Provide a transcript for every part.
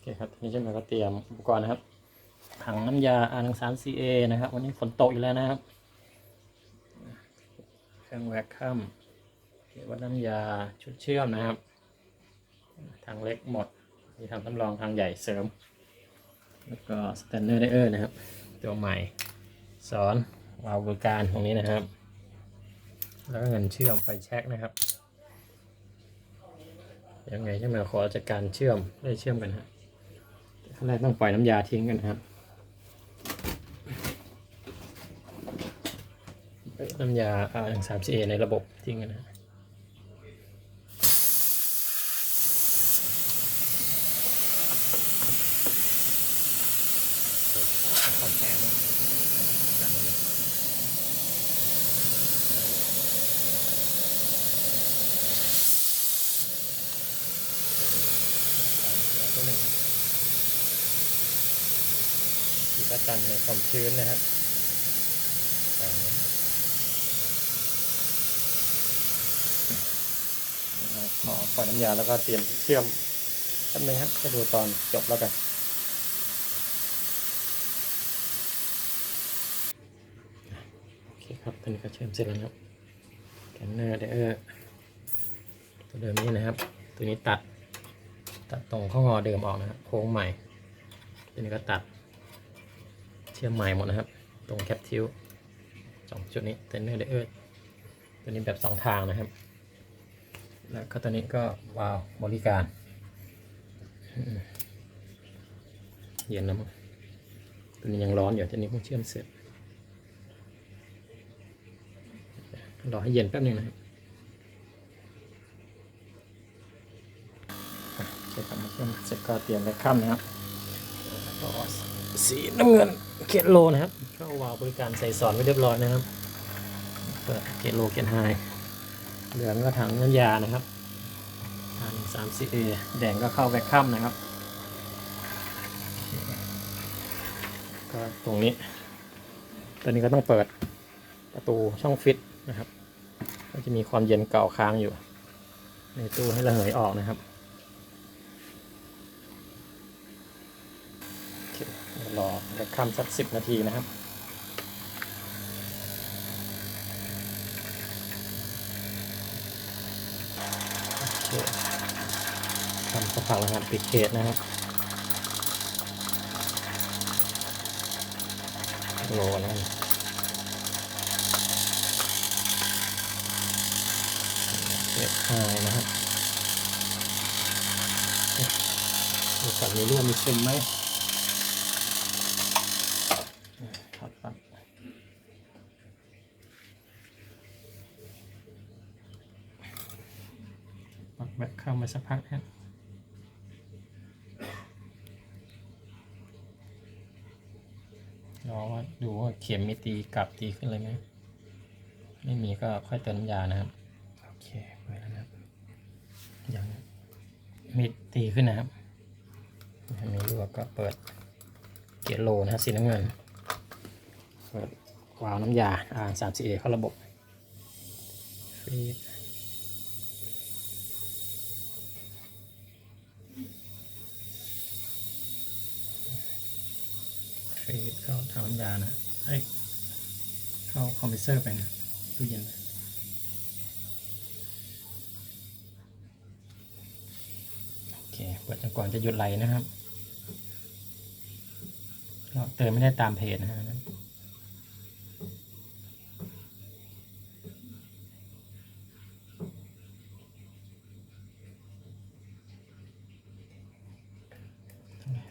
อเคครับทีนี้เช่นเราก็เตรียมอุปกรณ์นะครับ ถังน้ำยา R 1 3 CA นะครับ วันนี้ฝนตกอยู่แล้วนะครับ เครื่องแวคคัมเกี่ยวกับน้ำยาชุดเชื่อมนะครับ ทางเล็กหมด มีทำตำรองทางใหญ่เสริม แล้วก็สแตนเนอร์ไดเออร์นะครับ ตัวใหม่สอนวาล์วบริการตรงนี้นะครับ แล้วก็เงินเชื่อมไฟแช็กนะครับยังไงใช่ไหมขอจัดการเชื่อมได้เชื่อมกันฮะ ขั้นแรกต้องปล่อยน้ำยาทิ้งกันนะครับน้ำยาอ่างสามสี่ในระบบทิ้งกันนะฮะของแถมกันเลยตัวหนึ่ง ก็ตันในความชื้นนะครับขอปล่อยน้ำยาแล้วก็เตรียมเชื่อมแป๊บนึงครับจะดูตอนจบแล้วกันโอเคครับตอนนี้ก็เชื่อมเสร็จแล้วครับแกนเนอร์เดอร์ตัวเดิมนี้นะครับ ตัวนี้ตัด ตัดตรงข้องอเดิมออกนะครับโค้งใหม่ตัวนี้ก็ตัด เชื่อมใหม่หมดนะครับ ตรงแคปทิวสองจุดนี้เทนเนอร์เดอร์ตัวนี้แบบสองทางนะครับ แล้วก็ตอนนี้ก็วาวบริการ เย็นแล้วมั้งตัวนี้ยังร้อนอยู่ตัวนี้เพิ่งเชื่อมเสร็จรอให้เย็นแป๊บนึงนะครับอะเช็คกลับมาเชื่อมเสร็จก็เตรียมไปค่ำนะครับ สีน้ำเงินเกตโลนะครับก็วาล์วบริการใส่สอนไว้เรียบร้อยนะครับเปิดเกตโลเกตไฮเหลืองก็ถังน้ำยานะครับทานสามสิเอแดงก็เข้าแวคคัมนะครับก็ตรงนี้ตอนนี้ก็ต้องเปิดประตูช่องฟิตนะครับ ก็จะมีความเย็นเก่าค้างอยู่ ในตู้ให้ระเหยออกนะครับโอเคเดี๋ยว รอแวคคัมสักสิบนาทีนะครับโอเคทำสักพักแล้วครับปิดเขตนะครับโลนั่นเก็บหายนะครับดูก่อนมีเรั่วมีซึมไหมครับครับ ปัก แบบเข้ามาสักพักครับรอว่าดูว่าเข็มมีตีกลับตีขึ้นเลยไหมไม่มีก็ค่อยเติมน้ำยานะครับ โอเคไปแล้วนะครับยังมีตีขึ้นนะครับมีรั่วก็เปิดเกียร์โลนะสีน้ำเงิน เปิดวาล์วน้ำยา R 3 4 A เข้าระบบฟีด ฟี ดเข้าถังน้ำยานะไอ้เข้าคอมเพรสเซอร์ไปนะตู้เย็นโอเคเปิดจนกว่าจะหยุดไหลนะครับ เราเติมไม่ได้ตามเพจนะฮะ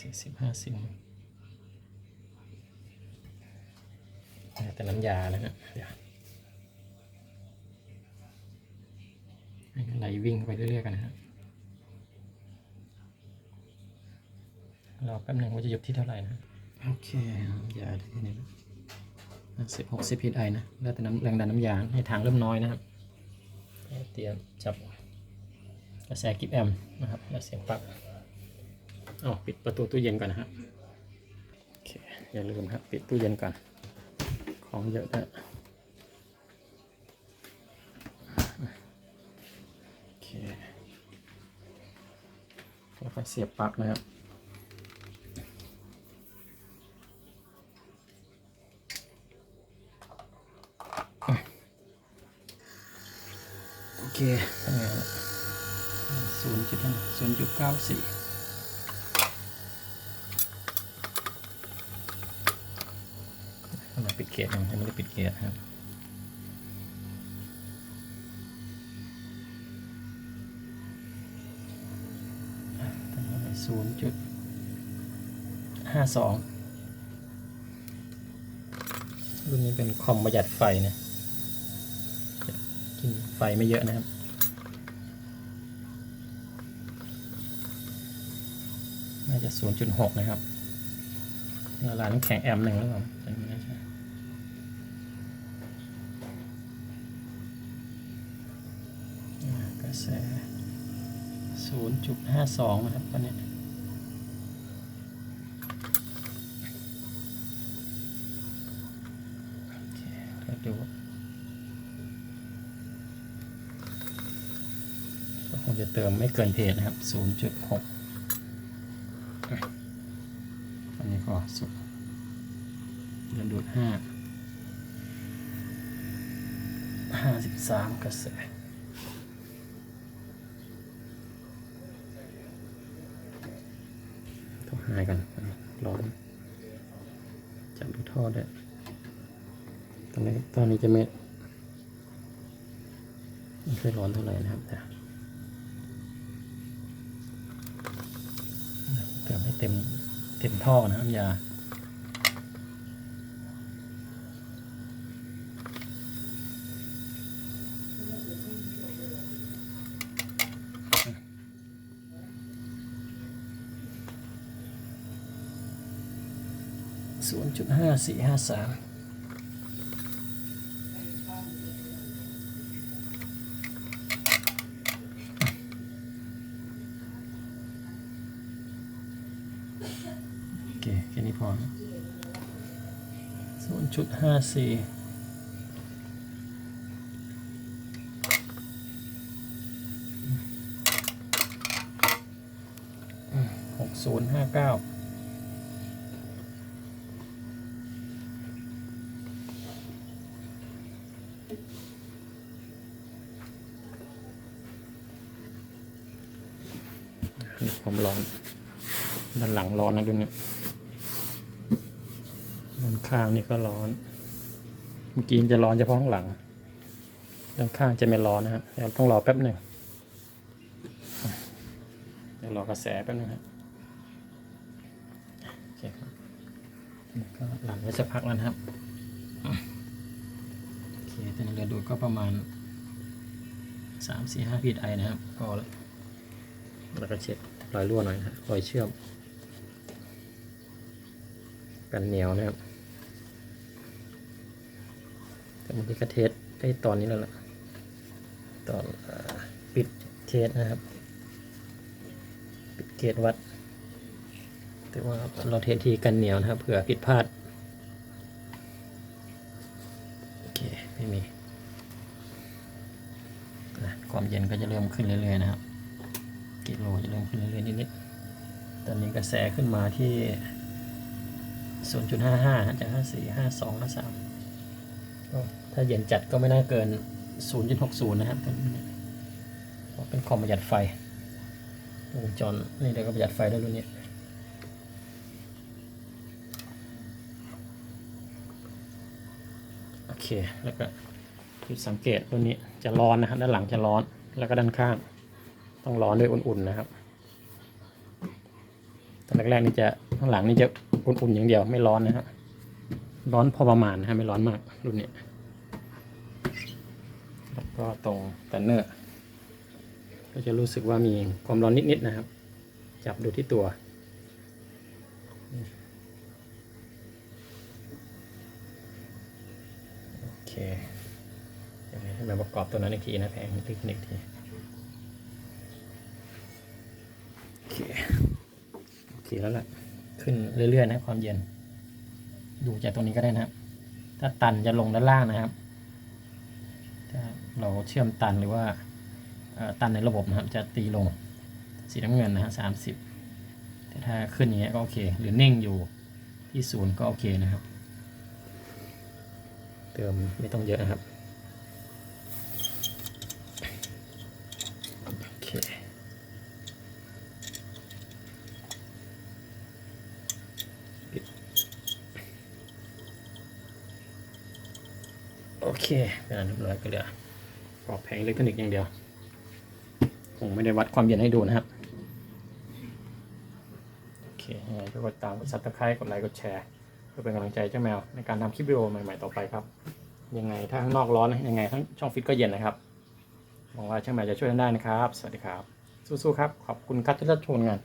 สี่สิบห้าสิบ แต่ น้ำยานะฮะเดี๋ยวไหลวิ่งไปเรื่อยๆกันนะฮะรอแป๊บหนึ่งว่าจะหยุดที่เท่าไหร่นะ โอเคน้ำยาที่นี่สิบหกสิบพีไอนะ แล้วแต่น้ำแรงดันน้ำยาให้ทางเริ่มน้อยนะครับเตรียมจับกระแสกิฟแอมนะครับ แล้วเสียงปลั๊กเอปิดประตูตู้เย็นก่อนนะฮะโอเคอย่าลืมครับ ปิดตู้เย็นก่อน ของเยอะนะโอเคค่อยๆเสียบปลั๊กนะครับโอเคศูนย์จุดศูนย์จุดเก้าสี่ เกียร์ยังไม่ได้ปิดเกียร์ครับศูนย์จุดห้าสองรุ่นนี้เป็นคอมประหยัดไฟนะกินไฟไม่เยอะนะครับน่าจะศูนย์จุดหกนะครับเวลาน้ำแข็งแอมหนึ่งแล้วเปล่าจำไม่ใช่อ่าก แสศูนย์จุดห้าสองครับตอนนี้โอเคเราดูก็คงจะเติมไม่เกินเพจนะครับศูนย์จุดหกตอนนี้ก็สุดเดือนดูดห้าห้าสิบสามกระแส ต้อง หายกันร้อนจับดูท่อได้วยตอนนี้ตอนนี้จะไม่ไม่ค่อยร้อนเท่าไหร่นะครับแต่เติมให้เต็มเต็มท่อนะครับยา ศูนย์จุดห้าสี่ห้าสามโอเคแค่นี้พอศูนย์จุดห้าสี่หกศูนย์ห้าเก้า ผมร้อนด้านหลังร้อนนะดูเนี่ยด้านข้างนี่ก็ร้อน เมื่อกี้จะร้อนเฉพาะข้างหลัง ด้านข้างจะไม่ร้อนนะครับเดี๋ยวต้องรอแป๊บหนึ่งเดี๋ยวรอกระแสแป๊บหนึงครับโอเคครับก็หลังไว้สักพักแล้วนะครับโอเคตอนนี้เราดูดก็ประมาณสามสี่ห้าพีดไอนะครับพอแล้วแล้วก็เช็ด รอยรั่วหน่อยนะครับรอยเชื่อม กันเหนียวนะครับแต่เมื่อกี้ก็เทสได้ตอนนี้แล้วล่ะ ตอนปิดเคสนะครับ ปิดเคสวัด แต่ว่าเราเทสทีกันเหนียวนะครับเผื่อผิดพลาดโอเคไม่มีความเย็นก็จะเริ่มขึ้นเรื่อยๆนะครับ กิโลจะเริ่มขึ้นเรื่อยๆนิดๆตอนนี้กระแสขึ้นมาที่ 0.55 จาก 54 52 53ก็ถ้าเย็นจัดก็ไม่น่าเกิน 0.60 นะครับตอนนี้เพราะเป็นคอมประหยัดไฟวงจรนี่เดี๋ยวก็ประหยัดไฟได้รุ่นนี้โอเค แล้วก็จุดสังเกตรุ่นนี้จะร้อนนะครับด้านหลังจะร้อนแล้วก็ด้านข้าง ต้องร้อนด้วยอุ่นๆนะครับตอนแรกๆนี่จะข้างหลังนี่จะอุ่นๆอย่างเดียวไม่ร้อนนะครับร้อนพอประมาณนะฮะไม่ร้อนมากรุ่นนี้แล้วก็ตรงแตนเนอร์ก็จะรู้สึกว่ามีความร้อนนิดๆนะครับ จับดูที่ตัวโอเคเดี๋ยวให้มาประกอบตัวนั้นอีกทีนะแพงเทคนิคที โอเคแล้วแหละขึ้นเรื่อยๆนะความเย็น ดูจากตรงนี้ก็ได้นะครับ ถ้าตันจะลงด้านล่างนะครับ ถ้าเราเชื่อมตันหรือว่าตันในระบบนะครับ จะตีลงสีน้ำเงินนะฮะสามสิบแต่ถ้าขึ้นอย่างเงี้ยก็โอเค หรือนิ่งอยู่ที่ศูนย์ก็โอเคนะครับ เติมไม่ต้องเยอะนะครับ เคเป็นอันเรียบร้อยก็เหลือปลอกแผงอิเล็กทรอนิกส์อย่างเดียวคงไม่ได้วัดความเย็นให้ดูนะครับ โอเคยังไงก็กดตาม กดซับสไครต์กดไลค์กดแชร์เพื่อเป็นกำลังใจเจ้าแมวในการทำคลิปวิดีโอใหม่ๆต่อไปครับ ยังไงถ้าข้างนอกร้อนยังไงทั้งช่องฟิตก็เย็นนะครับหวังว่าเจ้าแมวจะช่วยท่านได้นะครับ สวัสดีครับ สู้ๆครับ ขอบคุณครับที่รับชมงาน